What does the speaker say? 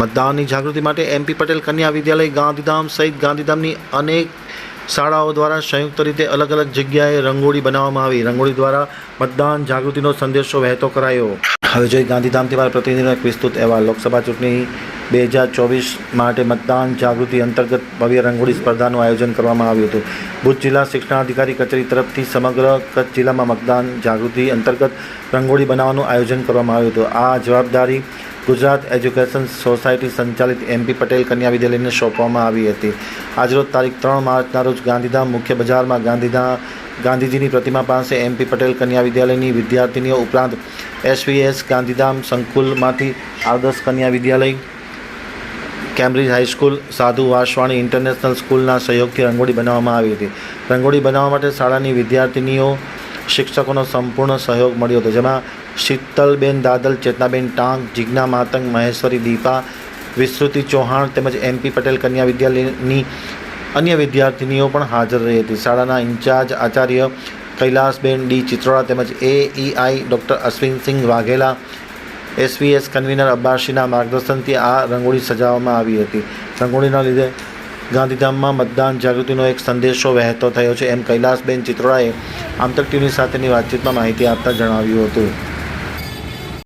મતદાનની જાગૃતિ માટે એમપી પટેલ કન્યા વિદ્યાલય ગાંધીધામ સહિત ગાંધીધામની અનેક શાળાઓ દ્વારા સંયુક્ત રીતે અલગ અલગ જગ્યાએ રંગોળી બનાવવામાં આવી. રંગોળી દ્વારા મતદાન જાગૃતિનો સંદેશો વહેતો કરાયો. હવે જોઈ ગાંધીધામથી મારા પ્રતિનિધિનો એક વિસ્તૃત અહેવાલ. લોકસભા ચૂંટણી બે હજાર ચોવીસ માટે મતદાન જાગૃતિ અંતર્ગત ભવ્ય રંગોળી સ્પર્ધાનું આયોજન કરવામાં આવ્યું હતું. ભુજ જિલ્લા શિક્ષણાધિકારી કચેરી તરફથી સમગ્ર કચ્છ જિલ્લામાં મતદાન જાગૃતિ અંતર્ગત રંગોળી બનાવવાનું આયોજન કરવામાં આવ્યું હતું. આ જવાબદારી ગુજરાત એજ્યુકેશન સોસાયટી સંચાલિત એમપી પટેલ કન્યા વિદ્યાલયને સોંપવામાં આવી હતી. આજરોજ તારીખ ત્રણ માર્ચના રોજ ગાંધીધામ મુખ્ય બજારમાં ગાંધીધામ ગાંધીજીની પ્રતિમા પાસે એમપી પટેલ કન્યા વિદ્યાલયની વિદ્યાર્થીનીઓ ઉપરાંત એસવીએસ ગાંધીધામ સંકુલમાંથી આદર્શ કન્યા વિદ્યાલય, કેમ્બ્રિજ હાઈસ્કૂલ, સાધુ વાસવાણી ઇન્ટરનેશનલ સ્કૂલના સહયોગથી રંગોળી બનાવવામાં આવી હતી. રંગોળી બનાવવા માટે શાળાની વિદ્યાર્થીનીઓ શિક્ષકોનો સંપૂર્ણ સહયોગ મળ્યો હતો. જેમાં શીતલબેન દાદલ, ચેતનાબેન ટાંગ જિજ્ઞા માતંગ, મહેશ્વરી દીપા વિસ્તૃતિ ચૌહાણ તેમજ એમપી પટેલ કન્યા વિદ્યાલયની અન્ય વિદ્યાર્થીનીઓ પણ હાજર રહી હતી. શાળાના ઇન્ચાર્જ આચાર્ય કૈલાસબેન ડી. ચિત્રોડા તેમજ AEI doctor Ashwinsinh Vaghela, SVS convenor અબ્બાસીના માર્ગદર્શનથી આ રંગોળી સજાવવામાં આવી હતી. રંગોળીના લીધે ગાંધીધામમાં મતદાન જાગૃતિનો એક સંદેશો વહેતો થયો છે એમ કૈલાસબેન ચિત્રોડાએ આમતક ટીવી સાથેની વાતચીતમાં માહિતી આપતા જણાવ્યું હતું.